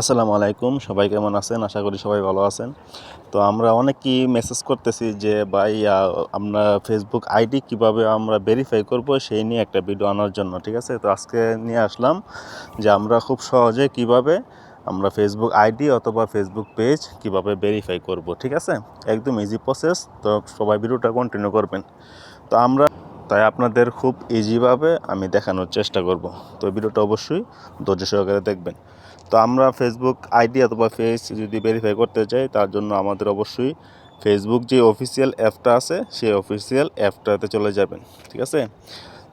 আসসালামু আলাইকুম, সবাই কেমন আছেন? আশা করি সবাই ভালো আছেন। তো আমরা অনেকেই মেসেজ করতেছি যে, ভাই আমরা ফেসবুক আইডি কীভাবে আমরা ভেরিফাই করব, সেই নিয়ে একটা ভিডিও আনার জন্য। ঠিক আছে? তো আজকে নিয়ে আসলাম যে, আমরা খুব সহজে কীভাবে আমরা ফেসবুক আইডি অথবা ফেসবুক পেজ কীভাবে ভেরিফাই করব, ঠিক আছে? একদম ইজি প্রসেস তো সবাই ভিডিওটা কন্টিনিউ করবেন। তো আমরা তাই আপনাদের খুব ইজিভাবে আমি দেখানোর চেষ্টা করব। তো ভিডিওটা অবশ্যই ধৈর্য সহকারে দেখবেন। তো আমরা ফেসবুক আইডি অথবা ফেস যদি ভেরিফাই করতে চাই, তার জন্য আমাদের অবশ্যই ফেসবুক যে অফিসিয়াল অ্যাপটা আছে, সেই অফিসিয়াল অ্যাপটাতে চলে যাবেন, ঠিক আছে?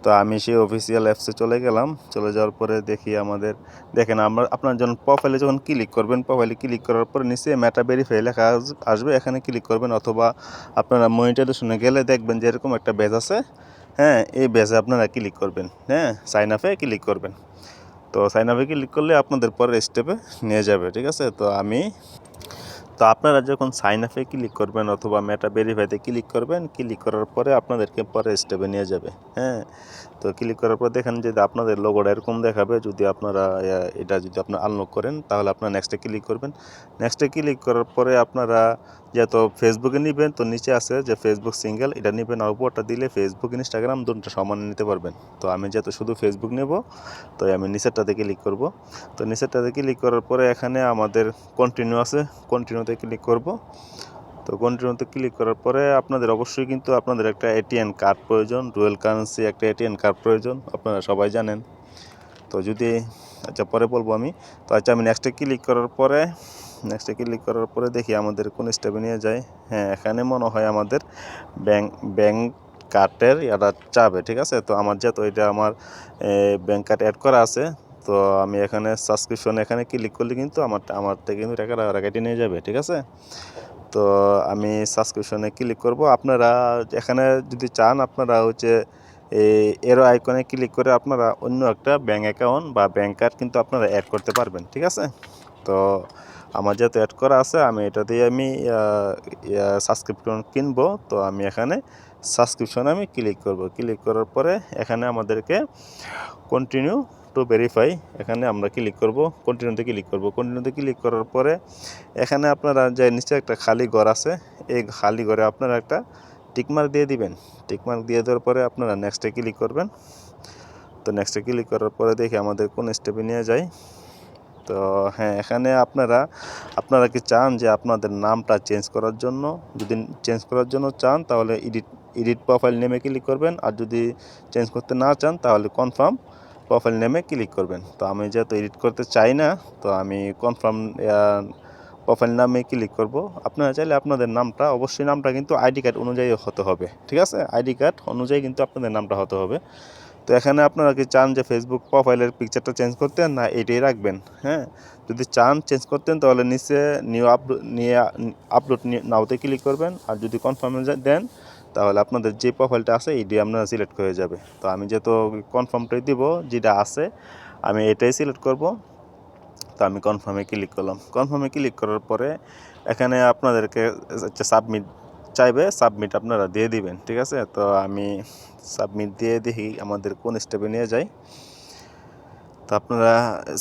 তো আমি সেই অফিসিয়াল অ্যাপসে চলে গেলাম। চলে যাওয়ার পরে দেখি আমাদের, দেখেন আমরা, আপনার যখন প্রোফাইলে যখন ক্লিক করবেন প্রোফাইলে ক্লিক করার পরে নিচে ম্যাটা ভেরিফাই লেখা আসবে। এখানে ক্লিক করবেন অথবা আপনারা মনিটাইজেশনে গেলে দেখবেন যে এরকম একটা বেজ আছে। হ্যাঁ এই ব্যাচে আপনারা ক্লিক করবেন হ্যাঁ সাইন আপে ক্লিক করবেন। তো সাইন আপে ক্লিক করলে আপনাদের পরের স্টেপে নিয়ে যাবে, ঠিক আছে? তো আমি তো আপনারা যখন সাইন আপে ক্লিক করবেন অথবা মেটা ভেরিফাইতে ক্লিক করবেন ক্লিক করার পরে আপনাদেরকে পরে স্টেপে নিয়ে যাবে হ্যাঁ? তো ক্লিক করার পর দেখেন যে আপনাদের লোগোটা এরকম দেখাবে, যদি আপনারা এটা যদি আপনারা আনলক করেন, তাহলে আপনারা নেক্সটে ক্লিক করবেন। নেক্সটে ক্লিক করার পরে আপনারা যেহেতু ফেসবুকে নেবেন, তো নিচে আছে যে ফেসবুক সিঙ্গেল এটা নেবেন, আর উপরটা দিলে ফেসবুক ইনস্টাগ্রাম দুটো সমান নিতে পারবেন। তো আমি যেহেতু শুধু ফেসবুক নেব তো আমি নিচেরটাতে ক্লিক করব। তো নিচেরটাতে ক্লিক করার পরে এখানে আমাদের কন্টিনিউ আছে। কন্টিনিউতে ক্লিক করব। তো কন্টিনিউতে ক্লিক করার পরে আপনাদের অবশ্যই কিন্তু আপনাদের একটা এটিএম কার্ড প্রয়োজন রুয়েল কারেন্সি একটা এটিএম কার্ড প্রয়োজন, আপনারা সবাই জানেন। তো যদি আচ্ছা পরে বলব আমি। তো আচ্ছা আমি নেক্সটে ক্লিক করার পরে নেক্সটে ক্লিক করার পরে দেখি আমাদের কোন স্টেপে নিয়ে যায় হ্যাঁ এখানে মনে হয় আমাদের ব্যাংক ব্যাংক কার্ডের এটা চাবে, ঠিক আছে? তো আমার যেহেতু এটা আমার ব্যাংক কার্ড অ্যাড করা আছে তো আমি এখানে সাবস্ক্রিপশন এখানে ক্লিক করলে কিন্তু আমার আমার থেকে কিন্তু টাকাটা কেটে নিয়ে যাবে, ঠিক আছে? তো আমি সাবস্ক্রিপশনে ক্লিক করব। আপনারা এখানে যদি চান, আপনারা হচ্ছে এই এরো আইকনে ক্লিক করে আপনারা অন্য একটা ব্যাঙ্ক অ্যাকাউন্ট বা ব্যাংক কার্ড কিন্তু আপনারা অ্যাড করতে পারবেন, ঠিক আছে? তো আমার যেহেতু অ্যাড করা আছে, আমি এটা দিয়ে আমি সাবস্ক্রিপশন কিনবো। তো আমি এখানে সাবস্ক্রিপশন আমি ক্লিক করব। ক্লিক করার পরে এখানে আমাদেরকে কন্টিনিউ টু ভেরিফাই এখানে আমরা ক্লিক করব কন্টিনিউতে ক্লিক করব। কন্টিনিউতে ক্লিক করার পরে, এখানে আপনারা যে নিচে একটা খালি ঘর আছে, এই খালি ঘরে আপনারা একটা টিকমার্ক দিয়ে দিবেন। টিকমার্ক দিয়ে দেওয়ার পরে আপনারা নেক্সটে ক্লিক করবেন। তো নেক্সটে ক্লিক করার পরে দেখি আমাদের কোন স্টেপে নিয়ে যায় তো হ্যাঁ এখানে আপনারা আপনারা কি চান যে আপনাদের নামটা চেঞ্জ করার জন্য? যদি চেঞ্জ করার জন্য চান, তাহলে এডিট এডিট প্রোফাইল নেমে ক্লিক করবেন। আর যদি চেঞ্জ করতে না চান, তাহলে কনফার্ম প্রোফাইল নেমে ক্লিক করবেন। তো আমি যেহেতু এডিট করতে চাই না, তো আমি কনফার্ম প্রোফাইল নামে ক্লিক করব। আপনারা চাইলে আপনাদের নামটা, অবশ্যই নামটা কিন্তু আইডি কার্ড অনুযায়ী হতে হবে, ঠিক আছে? আইডি কার্ড অনুযায়ী কিন্তু আপনাদের নামটা হতে হবে। তো এখানে আপনারা কি চান যে ফেসবুক প্রোফাইলের পিকচারটা চেঞ্জ করতেন না এটাই রাখবেন? হ্যাঁ? যদি চান চেঞ্জ করতেন তাহলে নিচে নিউ আপলোড নিয়ে আপলোড নাওতে ক্লিক করবেন। আর যদি কনফার্মে দেন তাহলে আপনাদের যে প্রোফাইলটা আছে এটি আপনারা সিলেক্ট হয়ে যাবে। তো আমি যেহেতু কনফার্মটাই দিব, যেটা আছে, আমি এটাই সিলেক্ট করব। তো আমি কনফার্মে ক্লিক করলাম। কনফার্মে ক্লিক করার পরে, এখানে আপনাদেরকে সাবমিট চাইবে সাবমিট আপনারা দিয়ে দিবেন, ঠিক আছে? তো আমি সাবমিট দিয়ে দেখি আমাদের কোন স্টেপে নিয়ে যাই। তো আপনারা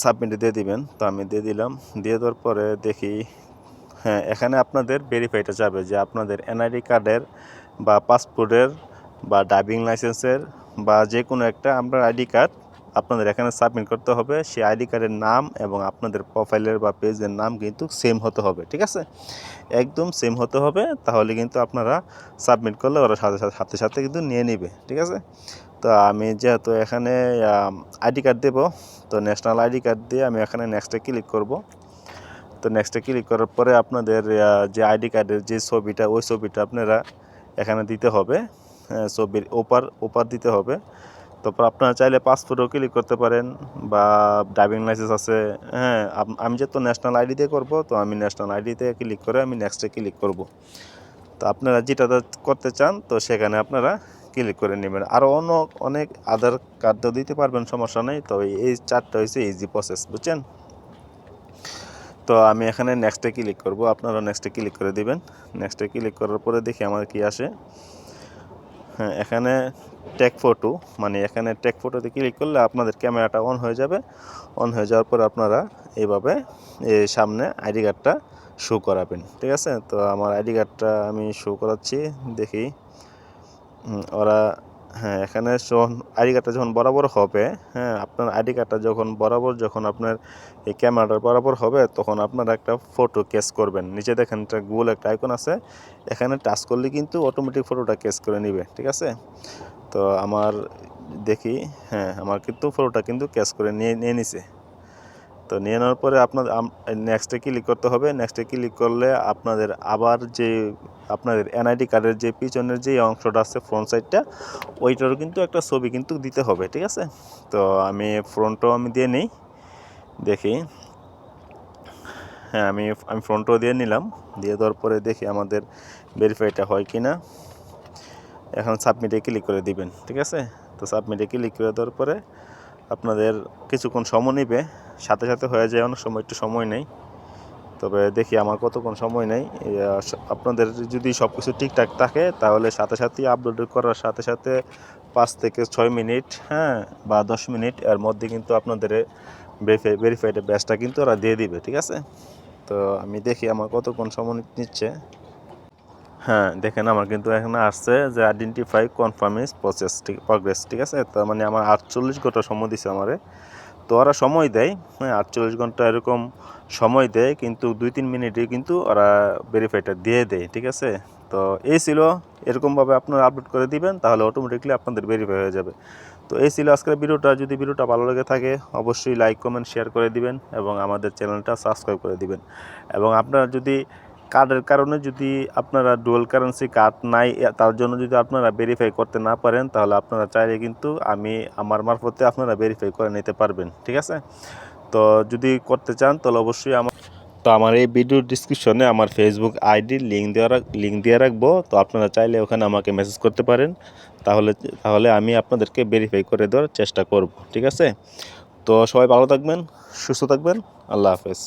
সাবমিটে দিয়ে দিবেন। তো আমি দিয়ে দিলাম। দিয়ে দেওয়ার পরে দেখি হ্যাঁ এখানে আপনাদের ভেরিফাইটা যাবে যে আপনাদের এনআইডি কার্ডের বা পাসপোর্টের বা ড্রাইভিং লাইসেন্সের বা যে কোনো একটা আপনার আইডি কার্ড আপনাদের এখানে সাবমিট করতে হবে। সেই আইডি কার্ডের নাম এবং আপনাদের প্রোফাইলের বা পেজের নাম কিন্তু সেম হতে হবে, ঠিক আছে? একদম সেম হতে হবে, তাহলে কিন্তু আপনারা সাবমিট করলে ওরা সাথে সাথে সাথে সাথে কিন্তু নিয়ে নেবে, ঠিক আছে? তো আমি যেহেতু এখানে আইডি কার্ড দেবো, তো ন্যাশনাল আইডি কার্ড দিয়ে আমি এখানে নেক্সটে ক্লিক করব। তো নেক্সটে ক্লিক করার পরে আপনাদের যে আইডি কার্ডের যে ছবিটা, ওই ছবিটা আপনারা এখানে দিতে হবে হ্যাঁ, ছবির ওপার ওপার দিতে হবে। তারপর আপনারা চাইলে পাসপোর্টও ক্লিক করতে পারেন বা ড্রাইভিং লাইসেন্স আছে হ্যাঁ আমি যেহেতু ন্যাশনাল আইডি দিয়ে করব তো আমি ন্যাশনাল আইডিতে ক্লিক করে আমি নেক্সটে ক্লিক করব। তো আপনারা যেটা করতে চান তো সেখানে আপনারা ক্লিক করে নেবেন। আরও অন্য অনেক আধার কার্ডও দিতে পারবেন সমস্যা নেই। তো এই চারটা হয়েছে ইজি প্রসেস বুঝছেন? তো আমি এখানে নেক্সটে ক্লিক করব। আপনারা নেক্সটে ক্লিক করে দিবেন। নেক্সটে ক্লিক করার পরে দেখি আমার কি আসে। হ্যাঁ এখানে টেক ফটো মানে এখানে টেক ফটোতে ক্লিক করলে আপনাদের ক্যামেরাটা অন হয়ে যাবে। অন হয়ে যাওয়ার পর আপনারা এইভাবে এই সামনে আইডি কার্ডটা শো করাবেন। ঠিক আছে? তো আমার আইডি কার্ডটা আমি শো করাচ্ছি। দেখি। ওরা হ্যাঁ এখানে যখন আইডি কার্ডটা যখন বরাবর হবে হ্যাঁ আপনার আইডি কার্ডটা যখন বরাবর যখন আপনার এই ক্যামেরাটা বরাবর হবে, তখন আপনারা একটা ফটো কেস করবেন। নিচে দেখেন একটা গোল একটা আইকন আছে। এখানে টাচ করলে কিন্তু অটোমেটিক ফটোটা কেস করে নিবে, ঠিক আছে? তো আমার দেখি হ্যাঁ আমার কিন্তু ফটোটা কিন্তু ক্যাচ করে নিয়ে নিয়ে নিছে। তো নিয়ে নেওয়ার পরে আপনার নেক্সটে ক্লিক করতে হবে। নেক্সটে ক্লিক করলে আপনাদের আবার যে, আপনাদের এনআইডি কার্ডের যে পিছনের যে অংশটা আছে ফ্রন্ট সাইডটা ওইটারও কিন্তু একটা ছবি কিন্তু দিতে হবে, ঠিক আছে? তো আমি ফ্রন্টও আমি দিয়ে নিই, দেখি। হ্যাঁ আমি আমি ফ্রন্টও দিয়ে নিলাম। দিয়ে দেওয়ার পরে দেখি আমাদের ভেরিফাইটা হয় কি না এখন সাবমিটে ক্লিক করে দিবেন, ঠিক আছে? তো সাবমিটে ক্লিক করে দেওয়ার পরে আপনাদের কিছুক্ষণ সময় নেবে। সাথে সাথে হয়ে যায়, অনেক সময় একটু সময় নেই। তবে দেখি আমার কতক্ষণ সময় নেই। আপনাদের যদি সব কিছু ঠিকঠাক থাকে, তাহলে সাথে সাথেই আপলোড করার সাথে সাথে পাঁচ থেকে ছয় মিনিট হ্যাঁ বা দশ মিনিট, এর মধ্যে কিন্তু আপনাদের ভেরিফাই ভেরিফাইড ব্যাচটা কিন্তু ওরা দিয়ে দিবে, ঠিক আছে? তো আমি দেখি আমার কতক্ষণ সময় নিচ্ছে। হ্যাঁ দেখেন আমার কিন্তু এখানে আসছে যে আইডেন্টিফাই কনফার্মিস প্রসেস ঠিক প্রগ্রেস ঠিক আছে? তার মানে আমার আটচল্লিশ ঘণ্টা সময় দিছে আমারে। তো ওরা সময় দেয় হ্যাঁ আটচল্লিশ ঘণ্টা এরকম সময় দেয়, কিন্তু দুই তিন মিনিটে কিন্তু ওরা ভেরিফাইটা দিয়ে দেয়, ঠিক আছে? তো এই ছিল, এরকমভাবে আপনারা আপলোড করে দিবেন, তাহলে অটোমেটিকলি আপনাদের ভেরিফাই হয়ে যাবে। তো এই ছিল আজকের ভিডিওটা, যদি ভিডিওটা ভালো লেগে থাকে, অবশ্যই লাইক কমেন্ট শেয়ার করে দিবেন এবং আমাদের চ্যানেলটা সাবস্ক্রাইব করে দিবেন। এবং আপনারা যদি কার্ডের কারণে যদি আপনারা ডুয়াল কারেন্সি কার্ড নাই তার জন্য যদি আপনারা ভেরিফাই করতে না পারেন, তাহলে আপনারা চাইলে কিন্তু আমি আমার মারফতে আপনারা ভেরিফাই করে নিতে পারবেন, ঠিক আছে? তো যদি করতে চান, তাহলে অবশ্যই আমার তো আমার এই ভিডিও ডিসক্রিপশনে আমার ফেসবুক আইডির লিঙ্ক দেওয়া লিঙ্ক দিয়ে রাখব, তো আপনারা চাইলে ওখানে আমাকে মেসেজ করতে পারেন। তাহলে তাহলে আমি আপনাদেরকে ভেরিফাই করে দেওয়ার চেষ্টা করব, ঠিক আছে? তো সবাই ভালো থাকবেন, সুস্থ থাকবেন, আল্লাহ হাফেজ।